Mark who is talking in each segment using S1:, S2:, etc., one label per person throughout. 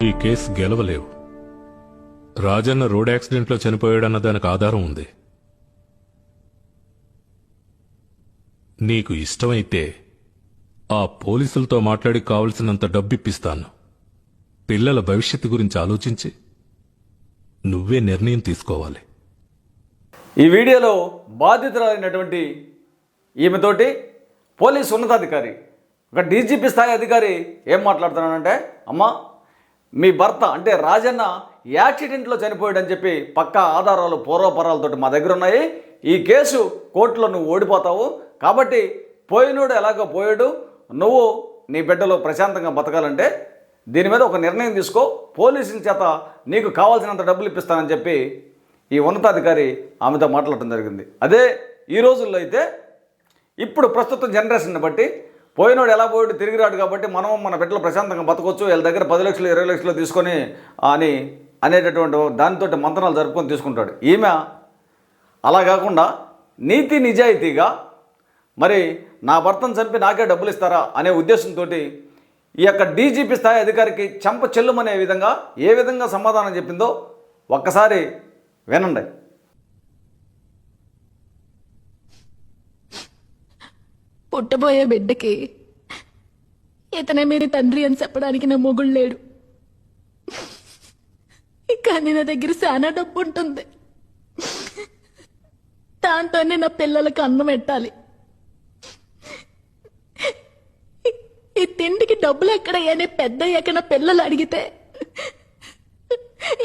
S1: ఈ case గెలవలేవు. Rajanna road యాక్సిడెంట్లో చనిపోయాడన్న దానికి ఆధారం ఉంది. నీకు ఇష్టమైతే ఆ పోలీసులతో మాట్లాడి కావలసినంత డబ్బిప్పిస్తాను. పిల్లల భవిష్యత్తు గురించి ఆలోచించి నువ్వే నిర్ణయం తీసుకోవాలి.
S2: ఈ వీడియోలో బాధితురాలైనటువంటి ఈమెతోటి పోలీసు ఉన్నతాధికారి ఒక డీజీపీ స్థాయి అధికారి ఏం మాట్లాడుతున్నానంటే అమ్మా మీ భర్త అంటే రాజన్న యాక్సిడెంట్లో చనిపోయాడని చెప్పి పక్కా ఆధారాలు పూర్వపరాలతోటి మా దగ్గర ఉన్నాయి ఈ కేసు కోర్టులో నువ్వు ఓడిపోతావు. కాబట్టి పోయినోడు ఎలాగో పోయాడు. నువ్వు నీ బిడ్డలో ప్రశాంతంగా బతకాలంటే దీని మీద ఒక నిర్ణయం తీసుకో. పోలీసుల చేత నీకు కావాల్సినంత డబ్బులు ఇప్పిస్తానని చెప్పి ఈ ఉన్నతాధికారి ఆమెతో మాట్లాడటం జరిగింది. అదే ఈ రోజుల్లో అయితే ఇప్పుడు ప్రస్తుతం జనరేషన్ని బట్టి పోయినోడు ఎలా పోయాడు తిరిగి రాడు కాబట్టి మనం మన బిడ్డలు ప్రశాంతంగా బతకొచ్చు. వీళ్ళ దగ్గర పది లక్షలు ఇరవై లక్షలు తీసుకొని అని అనేటటువంటి దానితో మంతనాలు జరుపుకొని తీసుకుంటాడు. ఈమె అలా కాకుండా నీతి నిజాయితీగా మరి నా భర్తను చంపి నాకే డబ్బులు ఇస్తారా అనే ఉద్దేశంతో ఈ యొక్క డీజీపీ స్థాయి అధికారికి చెంప చెల్లుమనే విధంగా ఏ విధంగా సమాధానం చెప్పిందో ఒక్కసారి వినండి.
S3: పుట్టబోయే బిడ్డకి ఇతనే మీరు తండ్రి అని చెప్పడానికి నా మొగుడు లేడు. కానీ నా దగ్గర చాలా డబ్బు ఉంటుంది. దాంతోనే నా పిల్లలకు అన్నం పెట్టాలి. ఈ తిండికి డబ్బులు ఎక్కడయ్యానే పెద్ద అయ్యాక నా పిల్లలు అడిగితే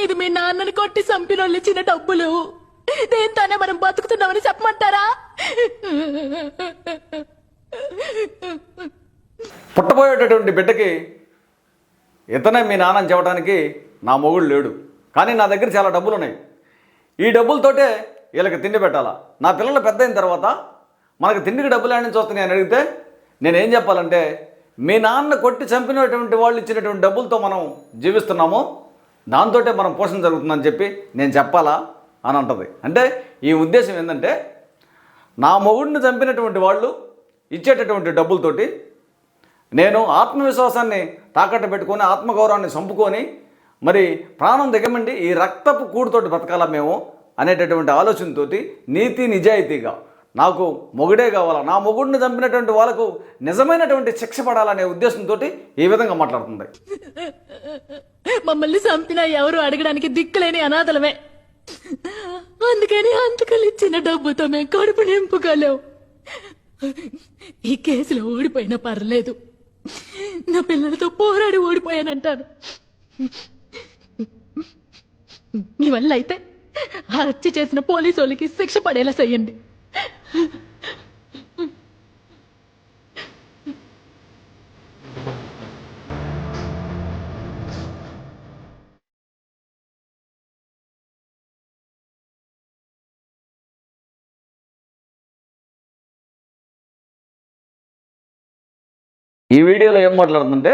S3: ఇది మీ నాన్నని కొట్టి చంపిన వాళ్ళు ఇచ్చిన డబ్బులు. దేంతోనే మనం బతుకుతున్నామని చెప్పమంటారా?
S2: పుట్టబోయేటటువంటి బిడ్డకి ఇతనే మీ నాన్నని చెప్పడానికి నా మొగుడు లేడు. కానీ నా దగ్గర చాలా డబ్బులు ఉన్నాయి ఈ డబ్బులతోటే వీళ్ళకి తిండి పెట్టాలా? నా పిల్లలు పెద్ద అయిన తర్వాత మనకు తిండికి డబ్బులు ఆడి నుంచి వస్తున్నాయి అని అడిగితే నేనేం చెప్పాలంటే మీ నాన్న కొట్టి చంపినటువంటి వాళ్ళు ఇచ్చినటువంటి డబ్బులతో మనం జీవిస్తున్నాము. దాంతోటే మనం పోషణ జరుగుతుందని చెప్పి నేను చెప్పాలా అని అంటది. అంటే ఈ ఉద్దేశం ఏంటంటే నా మొగుడిని చంపినటువంటి వాళ్ళు ఇచ్చేటటువంటి డబ్బులతోటి నేను ఆత్మవిశ్వాసాన్ని తాకట్టు పెట్టుకొని ఆత్మగౌరవాన్ని చంపుకొని మరి ప్రాణం దిగమండి ఈ రక్తపు కూడుతోటి బతకాలా మేము అనేటటువంటి ఆలోచనతోటి నీతి నిజాయితీగా నాకు మొగుడే కావాలా నా మొగుడిని చంపినటువంటి వాళ్ళకు నిజమైనటువంటి శిక్ష పడాలనే ఉద్దేశంతో ఈ విధంగా మాట్లాడుతుంది.
S3: మమ్మల్ని చంపినా ఎవరు అడగడానికి దిక్కులేని అనాథలమే. అందుకని అంతకలు ఇచ్చిన డబ్బుతో మేము కడుపు నింపుకోలేము ఈ కేసులో ఓడిపోయినా పర్లేదు. నా పిల్లలతో పోరాడి ఓడిపోయానంటాను మీ వల్ల అయితే హత్య చేసిన పోలీసు వాళ్ళకి శిక్ష పడేలా చెయ్యండి
S2: ఈ వీడియోలో ఏం మాట్లాడుతుంటే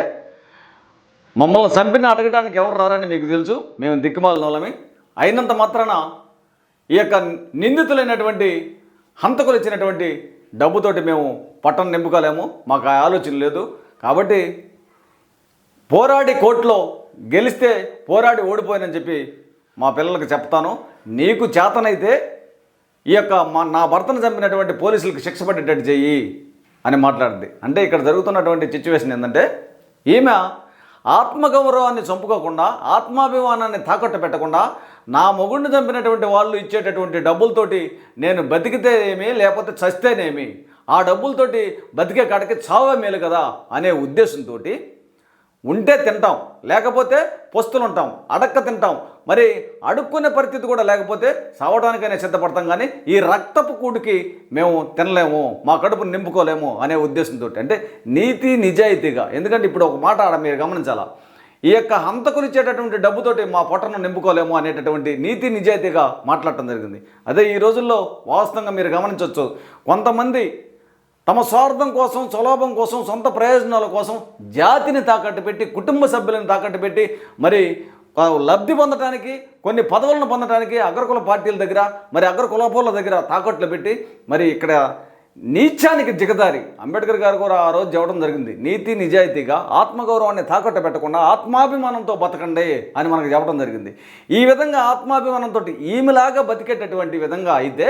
S2: మమ్మల్ని చంపిన అడగడానికి ఎవరు రారని మీకు తెలుసు మేము దిక్కుమాలిన వాళ్ళమి. అయినంత మాత్రాన ఈ యొక్క నిందితులైనటువంటి హంతకులు ఇచ్చినటువంటి డబ్బుతోటి మేము పట్టణం నింపుకోలేము మాకు ఆ ఆలోచన లేదు. కాబట్టి పోరాడి కోర్టులో గెలిస్తే పోరాడి ఓడిపోయానని చెప్పి మా పిల్లలకు చెప్తాను. నీకు చేతనైతే ఈ యొక్క మా నా భర్తను చంపినటువంటి పోలీసులకు శిక్ష పడేటట్టు చెయ్యి. అని మాట్లాడింది. అంటే ఇక్కడ జరుగుతున్నటువంటి సిచ్యువేషన్ ఏంటంటే ఈమె ఆత్మగౌరవాన్ని చంపుకోకుండా ఆత్మాభిమానాన్ని తాకట్టు పెట్టకుండా నా మొగుడిని చంపినటువంటి వాళ్ళు ఇచ్చేటటువంటి డబ్బులతోటి నేను బతికితే ఏమి లేకపోతే చస్తేనేమి ఆ డబ్బులతోటి బతికే కాడికి చావే మేలు కదా అనే ఉద్దేశంతో ఉంటే తింటాం లేకపోతే పొస్తులు ఉంటాం అడక్క తింటాం. మరి అడుక్కునే పరిస్థితి కూడా లేకపోతే సావడానికైనా సిద్ధపడతాం కానీ ఈ రక్తపు కూడికి మేము తినలేము మా కడుపు నింపుకోలేము అనే ఉద్దేశంతో అంటే నీతి నిజాయితీగా. ఎందుకంటే ఇప్పుడు ఒక మాట ఆడ మీరు గమనించాలా? ఈ యొక్క హంతకులు ఇచ్చేటటువంటి డబ్బుతోటి మా పొట్టను నింపుకోలేము అనేటటువంటి నీతి నిజాయితీగా మాట్లాడటం జరిగింది. అదే ఈ రోజుల్లో వాస్తవంగా మీరు గమనించవచ్చు కొంతమంది తమ స్వార్థం కోసం సులభం కోసం సొంత ప్రయోజనాల కోసం జాతిని తాకట్టు పెట్టి కుటుంబ సభ్యులను తాకట్టు పెట్టి మరి లబ్ధి పొందడానికి కొన్ని పదవులను పొందడానికి అగ్రకుల పార్టీల దగ్గర మరి అగ్రకులపోల దగ్గర తాకట్లు పెట్టి మరి ఇక్కడ నీచానికి జిగదారి. అంబేద్కర్ గారు కూడా ఆ రోజు చెప్పడం జరిగింది. నీతి నిజాయితీగా ఆత్మగౌరవాన్ని తాకట్టు పెట్టకుండా ఆత్మాభిమానంతో బతకండి అని మనకు చెప్పడం జరిగింది. ఈ విధంగా ఆత్మాభిమానంతో ఈమెలాగా బతికేటటువంటి విధంగా అయితే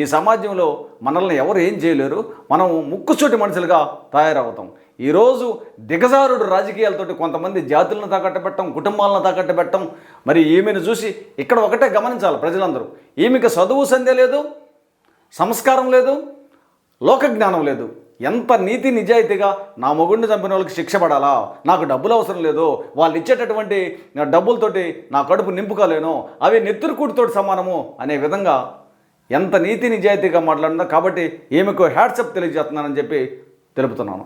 S2: ఈ సమాజంలో మనల్ని ఎవరు ఏం చేయలేరు? మనం ముక్కుసూటి మనుషులుగా తయారవుతాం. ఈరోజు దిగజారుడు రాజకీయాలతోటి కొంతమంది జాతులను తాకట్టు కుటుంబాలను తాకట్టు పెట్టడం మరి ఈమెను చూసి ఇక్కడ ఒకటే గమనించాలి ప్రజలందరూ. ఈమెకి చదువు సంధ్య లేదు సంస్కారం లేదు లోక జ్ఞానం లేదు. ఎంత నీతి నిజాయితీగా నా మొగుడిని చంపిన వాళ్ళకి శిక్ష పడాలా? నాకు డబ్బులు అవసరం లేదు. వాళ్ళు ఇచ్చేటటువంటి డబ్బులతోటి నా కడుపు నింపుకోలేను. అవి నెత్తురుకూటితోటి సమానము అనే విధంగా ఎంత నీతి నిజాయితీగా మాట్లాడినా కాబట్టి ఈమెకు హ్యాట్సప్ తెలియజేస్తున్నానని చెప్పి తెలుపుతున్నాను.